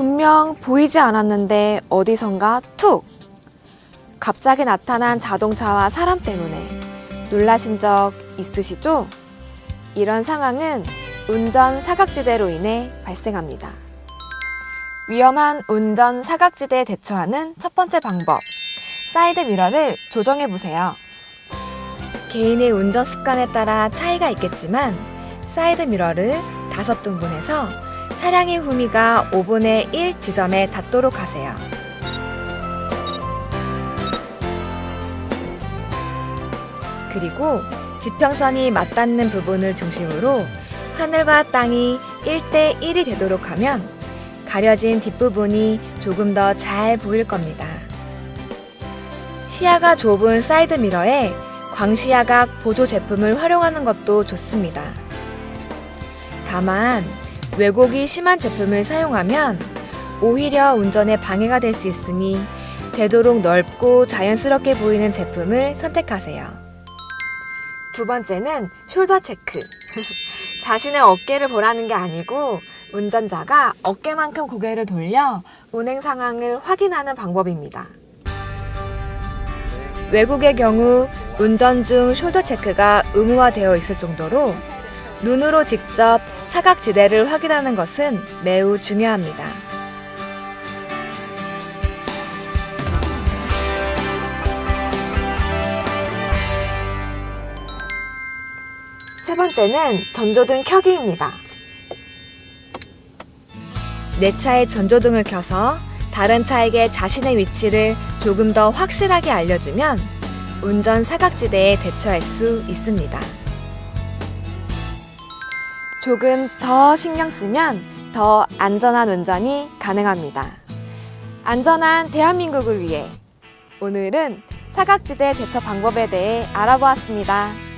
분명 보이지 않았는데 어디선가 툭! 갑자기 나타난 자동차와 사람 때문에 놀라신 적 있으시죠? 이런 상황은 운전 사각지대로 인해 발생합니다. 위험한 운전 사각지대에 대처하는 첫 번째 방법. 사이드 미러를 조정해 보세요. 개인의 운전 습관에 따라 차이가 있겠지만 사이드 미러를 다섯 등분해서 차량의 후미가 5분의 1 지점에 닿도록 하세요. 그리고 지평선이 맞닿는 부분을 중심으로 하늘과 땅이 1대 1이 되도록 하면 가려진 뒷부분이 조금 더 잘 보일 겁니다. 시야가 좁은 사이드 미러에 광시야각 보조 제품을 활용하는 것도 좋습니다. 다만 왜곡이 심한 제품을 사용하면 오히려 운전에 방해가 될 수 있으니 되도록 넓고 자연스럽게 보이는 제품을 선택하세요. 두 번째는 숄더 체크. 자신의 어깨를 보라는 게 아니고 운전자가 어깨만큼 고개를 돌려 운행 상황을 확인하는 방법입니다. 외국의 경우 운전 중 숄더 체크가 의무화되어 있을 정도로 눈으로 직접 사각지대를 확인하는 것은 매우 중요합니다. 세 번째는 전조등 켜기입니다. 내 차의 전조등을 켜서 다른 차에게 자신의 위치를 조금 더 확실하게 알려주면 운전 사각지대에 대처할 수 있습니다. 조금 더 신경 쓰면 더 안전한 운전이 가능합니다. 안전한 대한민국을 위해 오늘은 사각지대 대처 방법에 대해 알아보았습니다.